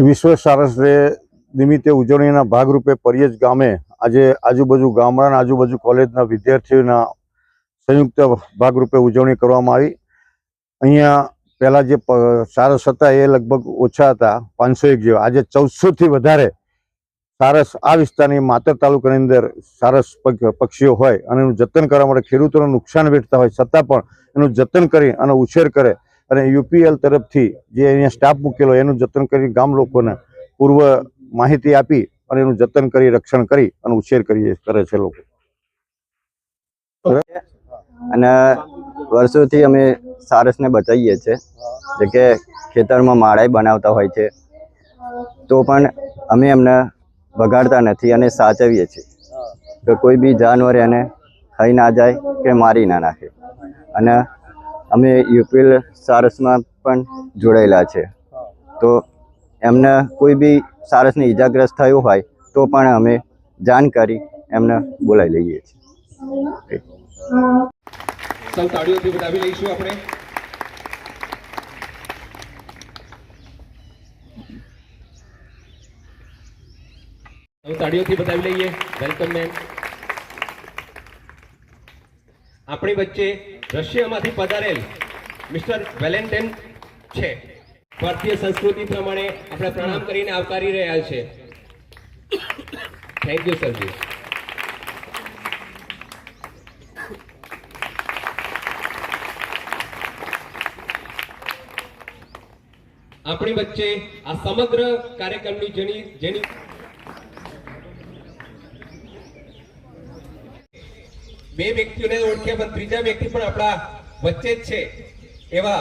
વિશ્વ સારસ ડે નિમિત્તે ઉજવણીના ભાગરૂપે પરિયજ ગામે આજે આજુબાજુ ગામડાના આજુબાજુ કોલેજના વિદ્યાર્થીઓના સંયુક્ત ભાગરૂપે ઉજવણી કરવામાં આવી. અહીંયા પહેલાં જે સારસ હતા એ લગભગ ઓછા હતા, પાંચસો એક જેવા. આજે ચૌદસોથી વધારે સારસ આ વિસ્તારની માતર તાલુકાની અંદર સારસ પક્ષીઓ હોય અને એનું જતન કરવા માટે ખેડૂતોને નુકસાન વેઠતા હોય છતાં પણ એનું જતન કરી અને ઉછેર કરે અને યુપીએલ તરફથી જે અહીંયા સ્ટાફ મૂકેલો એનું જતન કરી ગામ લોકોને પૂર્વ માહિતી આપી અને એનું જતન કરી, રક્ષણ કરી અને ઉછેર કરી કરે છે લોકો. અને વર્ષોથી અમે સારસને બચાવીએ છીએ જે કે ખેતરમાં માળાઈ બનાવતા હોય છે, તો પણ અમે એમને બગાડતા નથી અને સાચવીએ છીએ કે કોઈ બી જાનવર એને ખાઈ ના જાય કે મારી ના નાખે. અને અમે યુપીએલ સારસમાં પણ જોડાયેલા છે. તો એમને કોઈ બી સારસને ઈજાગ્રસ્ત થયું હોય તો પણ અમે જાણ કરી એમને બોલાવી લઈએ છીએ. તાળીઓથી વધાવી લઈએ. Welcome, ma'am. આપણી વચ્ચે રશિયામાંથી પધારેલ મિસ્ટર વેલેન્ટેન છે. ભારતીય સંસ્કૃતિ પ્રમાણે આપણે પ્રણામ કરીને આવકારી રહ્યા છે. થેન્ક યુ સરજી આપણી વચ્ચે આ સમગ્ર કાર્યક્રમની જેની જેની બે વ્યક્તિઓને ઓળખ્યા પણ ત્રીજા વ્યક્તિ પણ આપણા વચ્ચે જ છે. એવા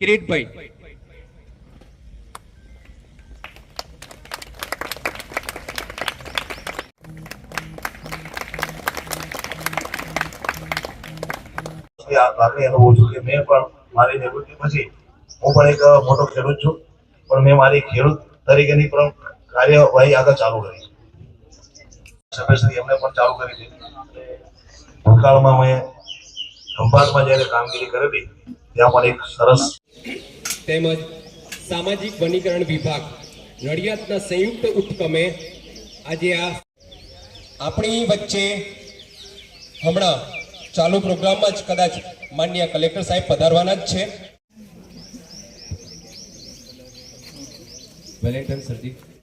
કિરીટભાઈ. લાગણી અનુભવું છું કે મેં પણ મારી નિવૃત્તિ પછી હું પણ એક મોટો ખેડૂત છું. પણ મેં મારી ખેડૂત તરીકેની પણ કાર્યવાહી આગળ ચાલુ કરી. છે એમને પણ ચાલુ કરી છે ભૂતકાળમાં મેં ખંભાતમાં જ્યારે કામગીરી કરેલી ત્યાં પણ એક સરસ તેમજ સામાજિક વનીકરણ વિભાગ નડિયાદના સંયુક્ત ઉપક્રમે આજે આ આપણી વચ્ચે હમણાં ચાલુ પ્રોગ્રામમાં જ કદાચ માન્ય કલેક્ટર સાહેબ પધારવાના જ છે. વેલેન્ટાઇન સરજી